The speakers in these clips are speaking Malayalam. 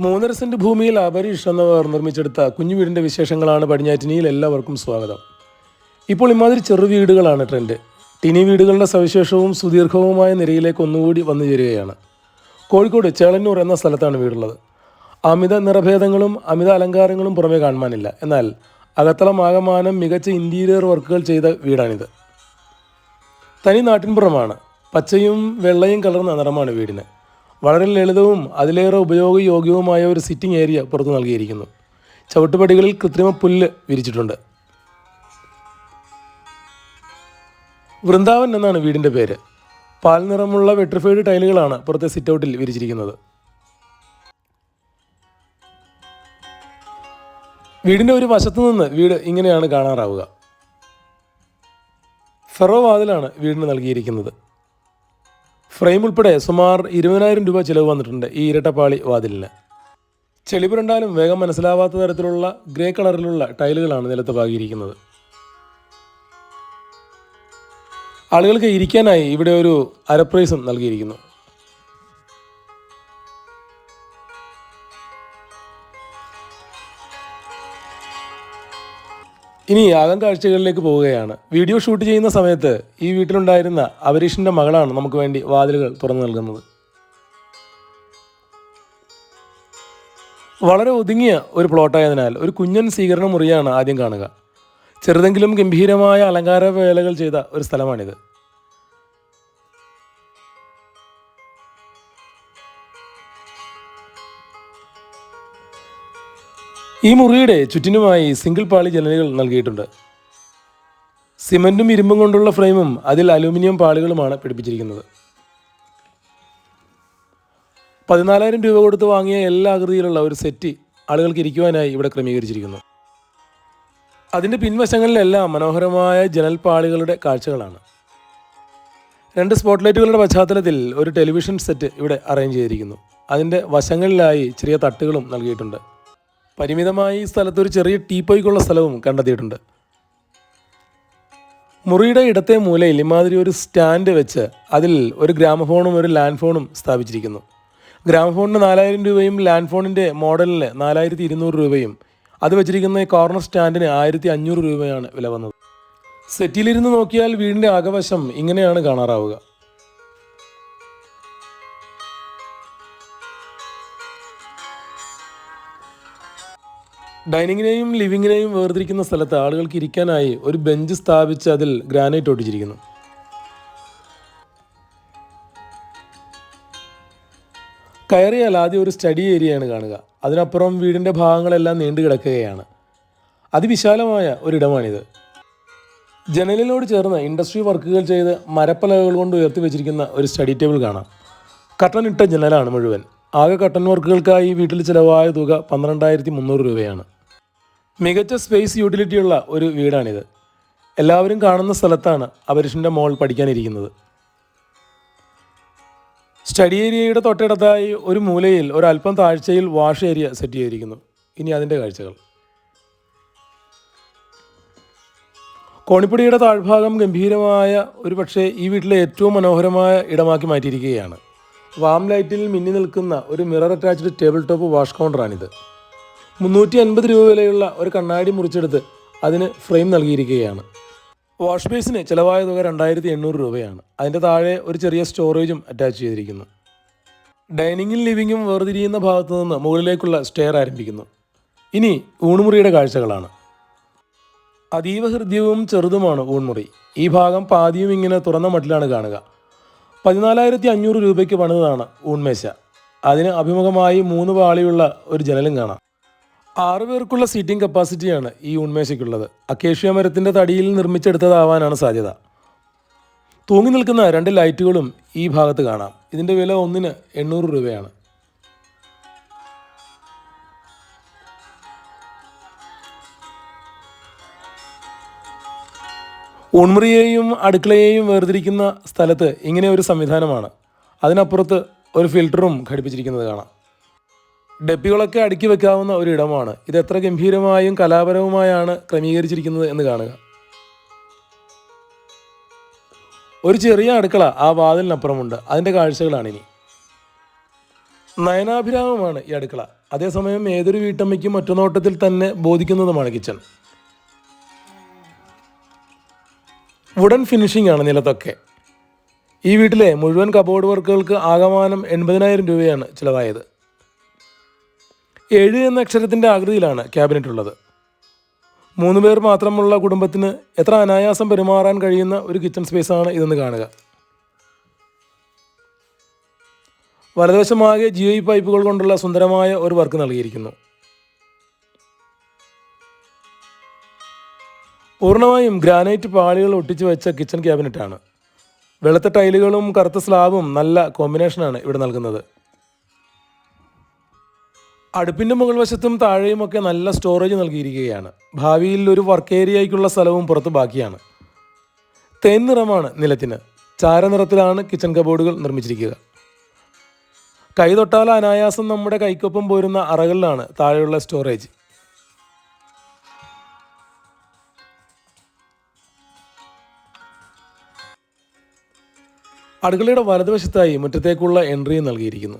മൂന്നര സെന്റ് ഭൂമിയിൽ അപരീഷ് എന്നവർ നിർമ്മിച്ചെടുത്ത കുഞ്ഞു വീടിന്റെ വിശേഷങ്ങളാണ് പടിഞ്ഞാറ്റിനിയിൽ എല്ലാവർക്കും സ്വാഗതം. ഇപ്പോൾ ഇമാതിരി ചെറു വീടുകളാണ് ട്രെൻഡ്. ടിനി വീടുകളുടെ സവിശേഷവും സുദീർഘവുമായ നിരയിലേക്ക് ഒന്നുകൂടി വന്നു ചേരുകയാണ്. കോഴിക്കോട് ചേളന്നൂർ എന്ന സ്ഥലത്താണ് വീടുള്ളത്. അമിത നിറഭേദങ്ങളും അമിത അലങ്കാരങ്ങളും പുറമേ കാണുവാനില്ല. എന്നാൽ അകത്തളം ആകമാനം മികച്ച ഇന്റീരിയർ വർക്കുകൾ ചെയ്ത വീടാണിത്. തനി നാട്ടിൻപുറമാണ്. പച്ചയും വെള്ളയും കലർന്ന നിറമാണ് വീടിന്. വളരെ ലളിതവും അതിലേറെ ഉപയോഗയോഗ്യവുമായ ഒരു സിറ്റിംഗ് ഏരിയ പുറത്ത് നൽകിയിരിക്കുന്നു. ചവിട്ടുപടികളിൽ കൃത്രിമ പുല്ല് വിരിച്ചിട്ടുണ്ട്. വൃന്ദാവൻ എന്നാണ് വീടിന്റെ പേര്. പാൽ നിറമുള്ള വെട്രിഫൈഡ് ടൈലുകളാണ് പുറത്തെ സിറ്റൗട്ടിൽ വിരിച്ചിരിക്കുന്നത്. വീടിന്റെ ഒരു വശത്തു നിന്ന് വീട് ഇങ്ങനെയാണ് കാണാറാവുക. ഫെറോ വാതിലാണ് വീടിന് നൽകിയിരിക്കുന്നത്. ഫ്രെയിം ഉൾപ്പെടെ സുമാർ ഇരുപതിനായിരം രൂപ ചിലവ് വന്നിട്ടുണ്ട് ഈ ഇരട്ടപ്പാളി വാതിലിന്. ചെളിപുരണ്ടാലും വേഗം മനസ്സിലാവാത്ത തരത്തിലുള്ള ഗ്രേ കളറിലുള്ള ടൈലുകളാണ് നിലത്ത് പാകിയിരിക്കുന്നത്. ആളുകൾക്ക് ഇരിക്കാനായി ഇവിടെ ഒരു അരപ്രൈസും നൽകിയിരിക്കുന്നു. ഇനി യാഗം കാഴ്ചകളിലേക്ക് പോവുകയാണ്. വീഡിയോ ഷൂട്ട് ചെയ്യുന്ന സമയത്ത് ഈ വീട്ടിലുണ്ടായിരുന്ന അവരീഷിന്റെ മകളാണ് നമുക്ക് വേണ്ടി വാതിലുകൾ തുറന്നു നൽകുന്നത്. വളരെ ഒതുങ്ങിയ ഒരു പ്ലോട്ടായതിനാൽ ഒരു കുഞ്ഞൻ സ്വീകരണ മുറിയാണ് ആദ്യം കാണുക. ചെറുതെങ്കിലും ഗംഭീരമായ അലങ്കാര വേലകൾ ചെയ്ത ഒരു സ്ഥലമാണിത്. ഈ മുറിയുടെ ചുറ്റിനുമായി സിംഗിൾ പാളി ജനലുകൾ നൽകിയിട്ടുണ്ട്. സിമന്റും ഇരുമ്പും കൊണ്ടുള്ള ഫ്രെയിമും അതിൽ അലൂമിനിയം പാളികളുമാണ് പിടിപ്പിച്ചിരിക്കുന്നത്. പതിനാലായിരം രൂപ കൊടുത്ത് വാങ്ങിയ എല്ലാ ആകൃതിയിലുള്ള ഒരു സെറ്റ് ആളുകൾക്ക് ഇരിക്കുവാനായി ഇവിടെ ക്രമീകരിച്ചിരിക്കുന്നു. അതിന്റെ പിൻവശങ്ങളിലെല്ലാം മനോഹരമായ ജനൽപാളികളുടെ കാഴ്ചകളാണ്. രണ്ട് സ്പോട്ട്ലൈറ്റുകളുടെ പശ്ചാത്തലത്തിൽ ഒരു ടെലിവിഷൻ സെറ്റ് ഇവിടെ അറേഞ്ച് ചെയ്തിരിക്കുന്നു. അതിന്റെ വശങ്ങളിലായി ചെറിയ തട്ടുകളും നൽകിയിട്ടുണ്ട്. പരിമിതമായി സ്ഥലത്ത് ഒരു ചെറിയ ടീപ്പോയ്ക്കുള്ള സ്ഥലവും കണ്ടെത്തിയിട്ടുണ്ട്. മുറിയുടെ ഇടത്തെ മൂലയിൽ ഇമാതിരി ഒരു സ്റ്റാൻഡ് വെച്ച് അതിൽ ഒരു ഗ്രാമഫോണും ഒരു ലാൻഡ് ഫോണും സ്ഥാപിച്ചിരിക്കുന്നു. ഗ്രാമഫോണിന് നാലായിരം രൂപയും ലാൻഡ് ഫോണിന്റെ മോഡലിന് നാലായിരത്തി ഇരുന്നൂറ് രൂപയും അത് വെച്ചിരിക്കുന്ന കോർണർ സ്റ്റാൻഡിന് ആയിരത്തി അഞ്ഞൂറ് രൂപയാണ് വില വന്നത്. സെറ്റിലിരുന്ന് നോക്കിയാൽ വീടിന്റെ അകവശം ഇങ്ങനെയാണ് കാണാറാവുക. ഡൈനിങ്ങിനെയും ലിവിങ്ങിനെയും വേർതിരിക്കുന്ന സ്ഥലത്ത് ആളുകൾക്ക് ഇരിക്കാനായി ഒരു ബെഞ്ച് സ്ഥാപിച്ച് അതിൽ ഗ്രാനൈറ്റ് ഒട്ടിച്ചിരിക്കുന്നു. കയറിയാൽ ആദ്യം ഒരു സ്റ്റഡി ഏരിയയാണ് കാണുക. അതിനപ്പുറം വീടിന്റെ ഭാഗങ്ങളെല്ലാം നീണ്ടു കിടക്കുകയാണ്. അതിവിശാലമായ ഒരിടമാണിത്. ജനലിനോട് ചേർന്ന് ഇൻഡസ്ട്രി വർക്കുകൾ ചെയ്ത് മരപ്പലകൾ കൊണ്ട് ഉയർത്തി വെച്ചിരിക്കുന്ന ഒരു സ്റ്റഡി ടേബിൾ കാണാം. കട്ടനിട്ട ജനലാണ് മുഴുവൻ. ആകെ കട്ടൻ വർക്കുകൾക്കായി വീട്ടിൽ ചിലവായ തുക പന്ത്രണ്ടായിരത്തി മുന്നൂറ് രൂപയാണ്. മികച്ച സ്പേസ് യൂട്ടിലിറ്റിയുള്ള ഒരു വീടാണിത്. എല്ലാവരും കാണുന്ന സ്ഥലത്താണ് അപരിഷിന്റെ മോൾ പഠിക്കാനിരിക്കുന്നത്. സ്റ്റഡി ഏരിയയുടെ തൊട്ടടുത്തായി ഒരു മൂലയിൽ ഒരല്പം താഴ്ചയിൽ വാഷ് ഏരിയ സെറ്റ് ചെയ്തിരിക്കുന്നു. ഇനി അതിന്റെ കാഴ്ചകൾ. കോണിപ്പടിയുടെ താഴ്ഭാഗം ഗംഭീരമായ ഒരു പക്ഷേ ഈ വീട്ടിലെ ഏറ്റവും മനോഹരമായ ഇടമാക്കി മാറ്റിയിരിക്കുകയാണ്. വാം ലൈറ്റിൽ മിന്നി നിൽക്കുന്ന ഒരു mirror attached table top wash കൗണ്ടറാണിത്. മുന്നൂറ്റി അൻപത് രൂപ വിലയുള്ള ഒരു കണ്ണാടി മുറിച്ചെടുത്ത് അതിന് ഫ്രെയിം നൽകിയിരിക്കുകയാണ്. വാഷ് ബേസിന് ചിലവായ തുക രണ്ടായിരത്തി എണ്ണൂറ് രൂപയാണ്. അതിന്റെ താഴെ ഒരു ചെറിയ സ്റ്റോറേജും അറ്റാച്ച് ചെയ്തിരിക്കുന്നു. ഡൈനിങ്ങും ലിവിങ്ങും വേർതിരിയുന്ന ഭാഗത്തു നിന്ന് മുകളിലേക്കുള്ള സ്റ്റെയർ ആരംഭിക്കുന്നു. ഇനി ഊണുമുറിയുടെ കാഴ്ചകളാണ്. അതീവ ഹൃദ്യവും ചെറുതുമാണ് ഊൺമുറി. ഈ ഭാഗം പാതിയും ഇങ്ങനെ തുറന്ന മട്ടിലാണ് കാണുക. പതിനാലായിരത്തി അഞ്ഞൂറ് രൂപയ്ക്ക് പണിതാണ് ഊൺമേശ. അതിന് അഭിമുഖമായി മൂന്ന് പാളിയുള്ള ഒരു ജനലും കാണാം. ആറു പേർക്കുള്ള സീറ്റിംഗ് കപ്പാസിറ്റിയാണ് ഈ ഊൺമേശയ്ക്കുള്ളത്. അക്കേഷ്യ മരത്തിന്റെ തടിയിൽ നിർമ്മിച്ചെടുത്തതാവാനാണ് സാധ്യത. തൂങ്ങി നിൽക്കുന്ന രണ്ട് ലൈറ്റുകളും ഈ ഭാഗത്ത് കാണാം. ഇതിന്റെ വില ഒന്നിന് എണ്ണൂറ് രൂപയാണ്. ഊൺമുറിയെയും അടുക്കളയെയും വേർതിരിക്കുന്ന സ്ഥലത്ത് ഇങ്ങനെ ഒരു സംവിധാനമാണ്. അതിനപ്പുറത്ത് ഒരു ഫിൽറ്ററും ഘടിപ്പിച്ചിരിക്കുന്നത് കാണാം. ഡപ്പികളൊക്കെ അടുക്കി വെക്കാവുന്ന ഒരു ഇടമാണ്. ഇത് എത്ര ഗംഭീരമായും കലാപരവുമായാണ് ക്രമീകരിച്ചിരിക്കുന്നത് എന്ന് കാണുക. ഒരു ചെറിയ അടുക്കള ആ വാതിലിനപ്പുറമുണ്ട്. അതിന്റെ കാഴ്ചകളാണ് ഇനി നയനാഭിരാമമാണ് ഈ അടുക്കള. അതേസമയം ഏതൊരു വീട്ടമ്മയ്ക്കും ഒറ്റനോട്ടത്തിൽ തന്നെ ബോധിക്കുന്നതുമാണ് കിച്ചൺ വുഡൻ ഫിനിഷിംഗ് ആണ് നിലത്തൊക്കെ. ഈ വീട്ടിലെ മുഴുവൻ കബോർഡ് വർക്കുകൾക്ക് ആകമാനം എൺപതിനായിരം രൂപയാണ് ചിലവായത്. ഏഴ് എന്ന അക്ഷരത്തിന്റെ ആകൃതിയിലാണ് ക്യാബിനറ്റ് ഉള്ളത്. മൂന്ന് പേർ മാത്രമുള്ള കുടുംബത്തിന് എത്ര അനായാസം പെരുമാറാൻ കഴിയുന്ന ഒരു കിച്ചൺ ആണ് ഇതെന്ന് കാണുക. വലതുവശമാകെ ജി പൈപ്പുകൾ കൊണ്ടുള്ള സുന്ദരമായ ഒരു വർക്ക് നൽകിയിരിക്കുന്നു. പൂർണമായും ഗ്രാനൈറ്റ് പാളികൾ ഒട്ടിച്ച് വെച്ച കിച്ചൺ ക്യാബിനറ്റാണ്. വെളുത്ത ടൈലുകളും കറുത്ത സ്ലാബും നല്ല കോമ്പിനേഷനാണ് ഇവിടെ നൽകുന്നത്. അടുപ്പിന്റെ മുകൾ വശത്തും താഴെയുമൊക്കെ നല്ല സ്റ്റോറേജ് നൽകിയിരിക്കുകയാണ്. ഭാവിയിൽ ഒരു വർക്ക് ഏരിയയ്ക്കുള്ള സ്ഥലവും പുറത്ത് ബാക്കിയാണ്. തേൻ നിറമാണ് നിലത്തിന്. ചാരനിറത്തിലാണ് കിച്ചൺ കബോർഡുകൾ നിർമ്മിച്ചിരിക്കുക. കൈതൊട്ടാൽ അനായാസം നമ്മുടെ കൈക്കൊപ്പം പോരുന്ന അറകളിലാണ് താഴെയുള്ള സ്റ്റോറേജ്. അടുക്കളയുടെ വലതുവശത്തായി മുറ്റത്തേക്കുള്ള എൻട്രി നൽകിയിരിക്കുന്നു.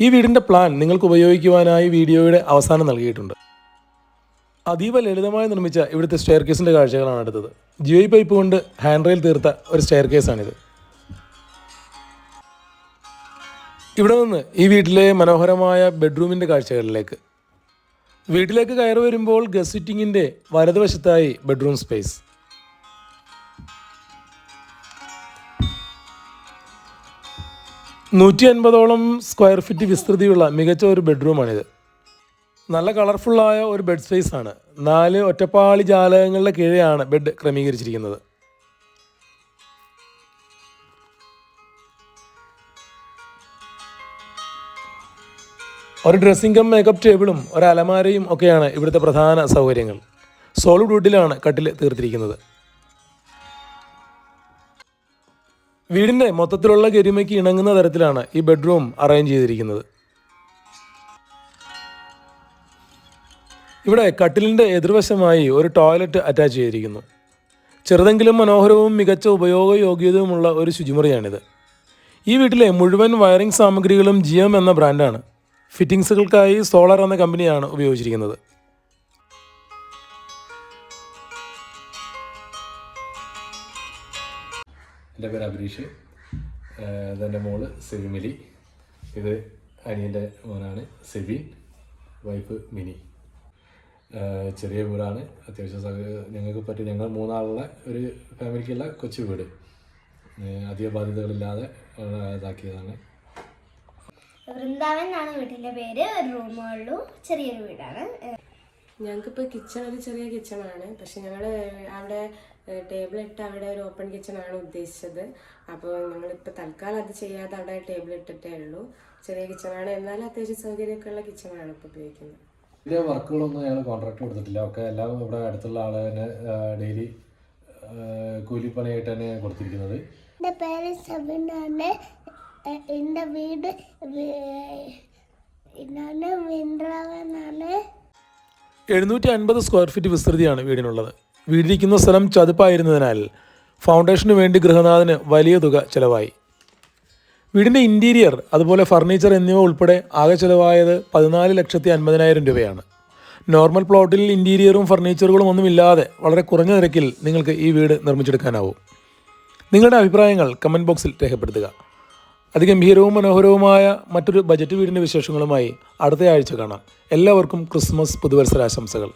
ഈ വീടിന്റെ പ്ലാൻ നിങ്ങൾക്ക് ഉപയോഗിക്കുവാനായി വീഡിയോയുടെ അവസാനം നൽകിയിട്ടുണ്ട്. അതീവ ലളിതമായി നിർമ്മിച്ച ഇവിടുത്തെ സ്റ്റെയർ കേസിന്റെ കാഴ്ചകളാണ് അടുത്തത് ജിഐ പൈപ്പ് കൊണ്ട് ഹാൻഡ് റെയിൽ തീർത്ത ഒരു സ്റ്റെയർ കേസാണിത് ഇവിടെ നിന്ന് ഈ വീട്ടിലെ മനോഹരമായ ബെഡ്റൂമിന്റെ കാഴ്ചകളിലേക്ക്. വീട്ടിലേക്ക് കയറി വരുമ്പോൾ ഗസ്റ്റ് സിറ്റിങ്ങിന്റെ വലതുവശത്തായി ബെഡ്റൂം സ്പേസ് നൂറ്റി അൻപതോളം സ്ക്വയർ ഫീറ്റ് വിസ്തൃതിയുള്ള മികച്ച ഒരു ബെഡ്റൂമാണിത്. നല്ല കളർഫുള്ളായ ഒരു ബെഡ് സ്പേസ് ആണ് നാല് ഒറ്റപ്പാളി ജാലകങ്ങളുടെ കീഴെയാണ് ബെഡ് ക്രമീകരിച്ചിരിക്കുന്നത്. ഒരു ഡ്രസ്സിംഗ് കം മേക്കപ്പ് ടേബിളും ഒരു അലമാരയും ഒക്കെയാണ് ഇവിടുത്തെ പ്രധാന സൗകര്യങ്ങൾ. സോളിഡ് വുഡിലാണ് കട്ടിൽ തീർത്തിരിക്കുന്നത്. വീടിന്റെ മൊത്തത്തിലുള്ള ഗരിമയ്ക്ക് ഇണങ്ങുന്ന തരത്തിലാണ് ഈ ബെഡ്റൂം അറേഞ്ച് ചെയ്തിരിക്കുന്നത്. ഇവിടെ കട്ടിലിന്റെ എതിർവശമായി ഒരു ടോയ്ലറ്റ് അറ്റാച്ച് ചെയ്തിരിക്കുന്നു. ചെറുതെങ്കിലും മനോഹരവും മികച്ച ഉപയോഗയോഗ്യതയുമുള്ള ഒരു ശുചിമുറിയാണിത്. ഈ വീട്ടിലെ മുഴുവൻ വയറിംഗ് സാമഗ്രികളും ജിയം എന്ന ബ്രാൻഡാണ്. ഫിറ്റിംഗ്സുകൾക്കായി സോളർ എന്ന കമ്പനിയാണ് ഉപയോഗിച്ചിരിക്കുന്നത്. എന്റെ പേര് അബരീഷ് ഇതെന്റെ മോൾ സെവിമിലി. ഇത് അനിയന്റെ മോനാണ് സെബിൻ വൈഫ് മിനി. ചെറിയ വീടാണ്. അത്യാവശ്യം ഞങ്ങൾക്ക് പറ്റിയ ഞങ്ങൾ മൂന്നാളുള്ള ഒരു ഫാമിലിക്കുള്ള കൊച്ചു വീട്. അധിക ബാധ്യതകളില്ലാതെ ഇതാക്കിയതാണ്. വൃന്ദാവൻ എന്നാണ് വീട്ടിന്റെ പേര്. ഒരു റൂമുള്ളൂ ചെറിയൊരു വീടാണ്. ഞങ്ങൾക്കിപ്പോൾ കിച്ചൺ ഒരു ചെറിയ കിച്ചണാണ് പക്ഷെ ഞങ്ങൾ അവിടെ ടേബിൾ ഇട്ട് അവിടെ ഒരു ഓപ്പൺ കിച്ചൺ ആണ് ഉദ്ദേശിച്ചത്. അപ്പോൾ ഞങ്ങളിപ്പോൾ തൽക്കാലം അത് ചെയ്യാതെ അവിടെ ടേബിൾ ഇട്ടിട്ടേ ഉള്ളൂ. ചെറിയ കിച്ചണാണ് എന്നാലും അത്യാവശ്യം സൗകര്യമൊക്കെ ഉള്ള കിച്ചണാണ് ഇപ്പോൾ ഉപയോഗിക്കുന്നത്. വലിയ വർക്കുകളൊന്നും ഞങ്ങൾ കോൺട്രാക്ട് കൊടുത്തിട്ടില്ല. ഒക്കെ എല്ലാം ഇവിടെ അടുത്തുള്ള ആൾ തന്നെ ഡെയിലി കൂലിപ്പണിയായിട്ട് തന്നെ കൊടുത്തിരിക്കുന്നത്. എന്റെ പേര് സബിനാണ് എന്റെ വീട് എഴുന്നൂറ്റി അൻപത് സ്ക്വയർ ഫീറ്റ് വിസ്തൃതിയാണ് വീടിനുള്ളത്. വീടിരിക്കുന്ന സ്ഥലം ചതുപ്പായിരുന്നതിനാൽ ഫൗണ്ടേഷന് വേണ്ടി ഗൃഹനാഥന് വലിയ തുക ചിലവായി. വീടിന്റെ ഇന്റീരിയർ അതുപോലെ ഫർണിച്ചർ എന്നിവ ഉൾപ്പെടെ ആകെ ചിലവായത് പതിനാല് ലക്ഷത്തി അൻപതിനായിരം രൂപയാണ്. നോർമൽ പ്ലോട്ടിൽ ഇന്റീരിയറും ഫർണിച്ചറുകളും ഒന്നുമില്ലാതെ വളരെ കുറഞ്ഞ നിരക്കിൽ നിങ്ങൾക്ക് ഈ വീട് നിർമ്മിച്ചെടുക്കാനാവും. നിങ്ങളുടെ അഭിപ്രായങ്ങൾ കമന്റ് ബോക്സിൽ രേഖപ്പെടുത്തുക. അതിഗംഭീരവും മനോഹരവുമായ മറ്റൊരു ബജറ്റ് വീടിന്റെ വിശേഷങ്ങളുമായി അടുത്ത ആഴ്ച കാണാം. എല്ലാവർക്കും ക്രിസ്മസ് പുതുവത്സരാശംസകൾ.